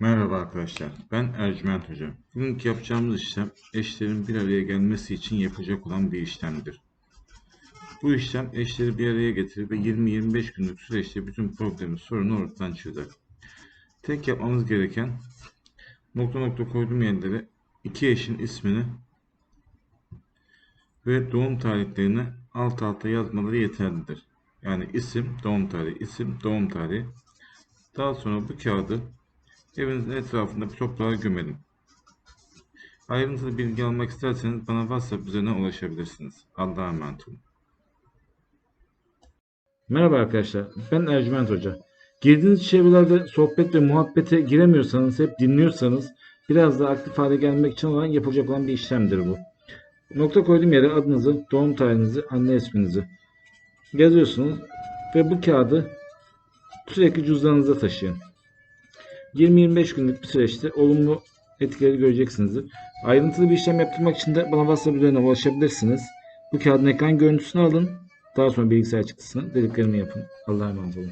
Merhaba arkadaşlar, ben Ercüment Hoca. Bugünkü yapacağımız işlem eşlerin bir araya gelmesi için yapacak olan bir işlemdir. Bu işlem eşleri bir araya getirir ve 20-25 günlük süreçte bütün problemi, sorunu ortadan çözer. Tek yapmamız gereken nokta nokta koyduğum yerlere iki eşin ismini ve doğum tarihlerini alt alta yazmaları yeterlidir. Yani isim, doğum tarihi, isim, doğum tarihi. Daha sonra bu kağıdı Evinizin etrafında bir toprağa gömelim. Ayrıntılı bilgi almak isterseniz bana WhatsApp üzerinden ulaşabilirsiniz. Allah'a emanet olun. Merhaba arkadaşlar, ben Ercüment Hoca. Girdiğiniz çevrelerde sohbet ve muhabbete giremiyorsanız, hep dinliyorsanız biraz daha aktif hale gelmek için olan yapılacak olan bir işlemdir bu. Nokta koyduğum yere adınızı, doğum tarihinizi, anne isminizi yazıyorsunuz ve bu kağıdı sürekli cüzdanınıza taşıyın. 20-25 günlük bir süreçte olumlu etkileri göreceksinizdir. Ayrıntılı bir işlem yaptırmak için de bana WhatsApp üzerinden ulaşabilirsiniz. Bu kağıdın ekran görüntüsünü alın. Daha sonra bilgisayar çıktısını dediklerimi yapın. Allah'a emanet olun.